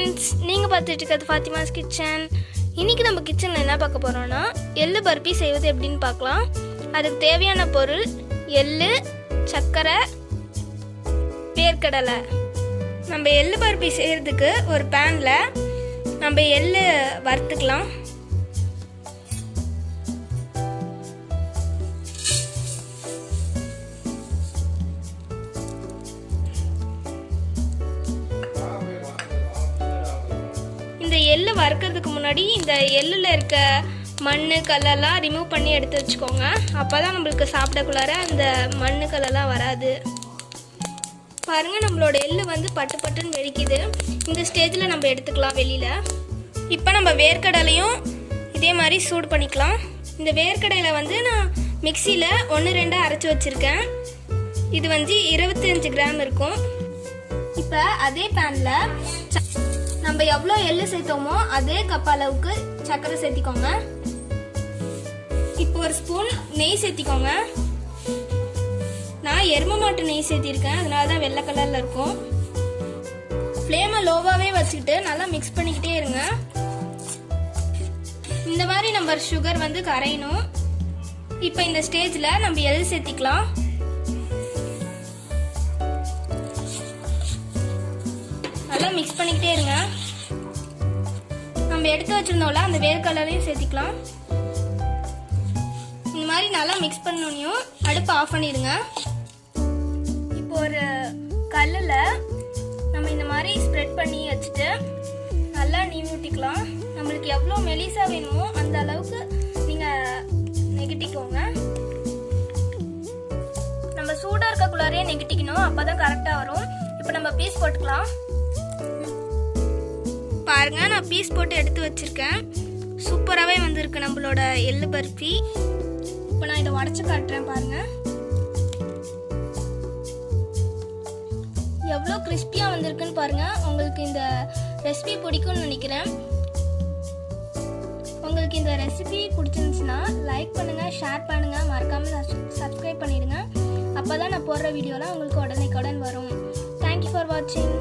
Friends நீங்கள் பார்த்துட்டு இருக்கிறது ஃபாத்திமாஸ் கிச்சன். இன்றைக்கி நம்ம கிச்சனில் என்ன பார்க்க போகிறோன்னா எள்ளு பருப்பி செய்வது எப்படின்னு பார்க்கலாம். அதுக்கு தேவையான பொருள் எள்ளு சர்க்கரை வேர்க்கடலை. நம்ம எள்ளு பருப்பி செய்கிறதுக்கு ஒரு பேனில் நம்ம எள்ளு வறுத்துக்கலாம். இந்த எள்ளு வறுக்கிறதுக்கு முன்னாடி இந்த எள்ளில் இருக்க மண் கல்லெல்லாம் ரிமூவ் பண்ணி எடுத்து வச்சுக்கோங்க. அப்போ தான் நம்மளுக்கு சாப்பிடக்குள்ளார அந்த மண் கல்லெல்லாம் வராது. பாருங்கள் நம்மளோட எள்ளு வந்து பட்டு பட்டுன்னு வெடிக்குது. இந்த ஸ்டேஜில் நம்ம எடுத்துக்கலாம் வெளியில். இப்போ நம்ம வேர்க்கடலையும் இதே மாதிரி சூடு பண்ணிக்கலாம். இந்த வேர்க்கடையில் வந்து நான் மிக்சியில் ஒன்று ரெண்டாக அரைச்சி வச்சுருக்கேன். இது வந்து இருபத்தஞ்சு கிராம் இருக்கும். இப்போ அதே பேனில் நம்ம எவ்வளோ எள்ளு சேர்த்தோமோ அதே கப் அளவுக்கு சர்க்கரை சேர்த்திக்கோங்க. இப்போ ஒரு ஸ்பூன் நெய் சேர்த்திக்கோங்க. நான் எரும மாட்டு நெய் சேர்த்திருக்கேன். அதனால தான் வெள்ளை கலரில் இருக்கும். ஃப்ளேமை லோவாகவே வச்சுக்கிட்டு நல்லா மிக்ஸ் பண்ணிக்கிட்டே இருங்க. இந்த மாதிரி நம்ம சுகர் வந்து கரையணும். இப்போ இந்த ஸ்டேஜில் நம்ம எள்ளு சேர்த்திக்கலாம். நல்லா மிக்ஸ் பண்ணிக்கிட்டே இருங்க. நம்ம எடுத்து வச்சிருந்தோம்ல அந்த வேர்க்கடலையும் சேர்த்திக்கலாம். இந்த மாதிரி நல்லா மிக்ஸ் பண்ணோனையும் அடுப்பு ஆஃப் பண்ணிடுங்க. இப்போ ஒரு கல்லில் நம்ம இந்த மாதிரி ஸ்ப்ரெட் பண்ணி வச்சுட்டு நல்லா நீவி ஊட்டிக்கலாம் நம்மளுக்கு எவ்வளோ மெலிசா வேணுமோ அந்த அளவுக்கு நீங்கள் நெகட்டிக்கோங்க. நம்ம சூடாக இருக்கக்குள்ளாரே நெகட்டிக்கணும் அப்போ தான் கரெக்டாக வரும். இப்போ நம்ம பீஸ் போட்டுக்கலாம். பாருங்க நான் பீஸ் போட்டு எடுத்து வச்சிருக்கேன். சூப்பராகவே வந்திருக்கு நம்மளோட எள்ளு பர்ஃபி இப்போ நான் இதை உடச்சி காட்டுறேன் பாருங்க. எவ்வளோ கிறிஸ்பியாக வந்திருக்குன்னு பாருங்க. உங்களுக்கு இந்த ரெசிபி பிடிக்கும்னு நினைக்கிறேன். உங்களுக்கு இந்த ரெசிபி பிடிச்சிருந்துச்சுன்னா லைக் பண்ணுங்க ஷேர் பண்ணுங்க. மறக்காம சப்ஸ்கிரைப் பண்ணிடுங்க. அப்பதான் நான் போடுற வீடியோலாம் உங்களுக்கு உடனே வரும். தேங்க்யூ ஃபார் வாட்சிங்